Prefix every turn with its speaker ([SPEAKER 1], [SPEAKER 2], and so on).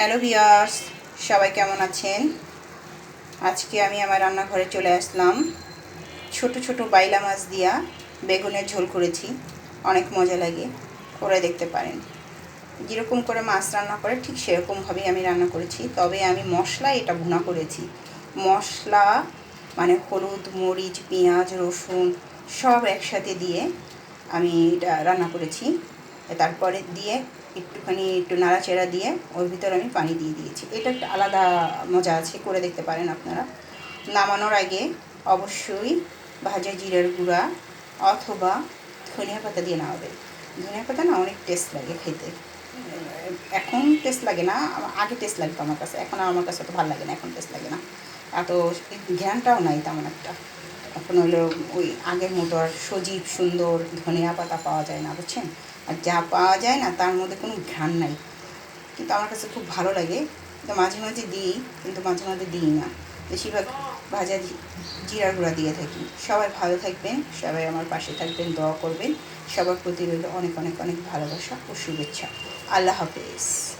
[SPEAKER 1] Hello viewers সবাই কেমন আছেন? আজকে আমি আমার রান্নাঘরে চলে আসলাম। ছোট ছোট বাইলা মাছ দিয়া বেগুনের ঝোল করেছি। অনেক মজা লাগে করে দেখতে পারেন। যেরকম করে মাছ রান্না করে, ঠিক সেরকমভাবেই আমি রান্না করেছি। তবে আমি মশলা এটা ভুনা করেছি। মশলা মানে হলুদ, মরিচ, পেঁয়াজ, রসুন সব একসাথে দিয়ে আমি এটা রান্না করেছি। তারপরে দিয়ে একটুখানি একটু নাড়াচেড়া দিয়ে ওর ভিতরে আমি পানি দিয়ে দিয়েছি। এটা একটা আলাদা মজা আছে, করে দেখতে পারেন আপনারা। নামানোর আগে অবশ্যই ভাজা জিরার গুঁড়া অথবা ধনিয়া পাতা দিয়ে নামাবেন। ধনিয়া পাতা না অনেক টেস্ট লাগে খেতে। এখন টেস্ট লাগে না আগে টেস্ট লাগতো আমার কাছে। এখন আমার কাছে তো ভালো লাগে না, এখন টেস্ট লাগে না। এত জ্ঞানটাও নাই তেমন একটা। এখন হলো ওই আগের মতো আর সজীব, সুন্দর, ধনিয়া পাতা পাওয়া যায় না, বুঝছেন? আর যা পাওয়া যায় না, তার মধ্যে কোনো ঘ্রাণ নাই। কিন্তু আমার কাছে খুব ভালো লাগে তো মাঝে মাঝে দিই, কিন্তু মাঝে মাঝে দিই না। বেশিরভাগ ভাজা জি- জিরার গুঁড়া দিয়ে থাকি। সবাই ভালো থাকবেন, সবাই আমার পাশে থাকবেন, দোয়া করবেন। সবার প্রতি রইল অনেক অনেক অনেক ভালোবাসা ও শুভেচ্ছা। আল্লাহ হাফেজ।